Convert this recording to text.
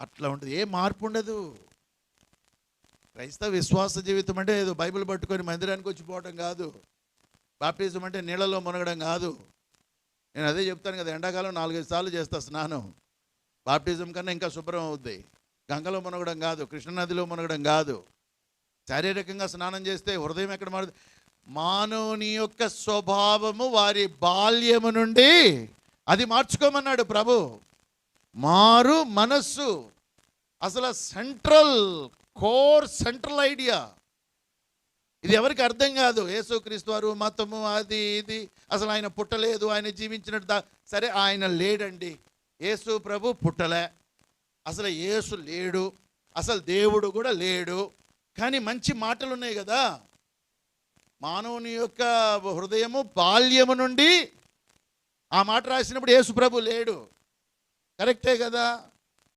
అట్లా ఉంటుంది. ఏ మార్పు ఉండదు. క్రైస్తవ విశ్వాస జీవితం అంటే ఏదో బైబిల్ పట్టుకొని మందిరానికి వచ్చిపోవటం కాదు. బాప్టిజం అంటే నీళ్ళలో మునగడం కాదు. నేను అదే చెప్తాను కదా ఎండాకాలం నాలుగైదు సార్లు చేస్తా స్నానం. బాప్టిజం కన్నా ఇంకా శుభ్రం అవుద్ది. గంగలో మునగడం కాదు కృష్ణనదిలో మునగడం కాదు. శారీరకంగా స్నానం చేస్తే హృదయం ఎక్కడ మారుతుంది మానవుని యొక్క స్వభావము వారి బాల్యము నుండి అది మార్చుకోమన్నాడు ప్రభు. మారు మనస్సు. అసలు సెంట్రల్ కోర్ సెంట్రల్ ఐడియా ఇది ఎవరికి అర్థం కాదు. యేసుక్రీస్తు వారు మతము అది ఇది. అసలు ఆయన పుట్టలేదు ఆయన జీవించినట్టు సరే ఆయన లేడండి. యేసు ప్రభు పుట్టలే. అసలు యేసు లేడు. అసలు దేవుడు కూడా లేడు. కానీ మంచి మాటలు ఉన్నాయి కదా. మానవుని యొక్క హృదయము బాల్యము నుండి ఆ మాట రాసినప్పుడు యేసు ప్రభు లేడు. కరెక్టే కదా?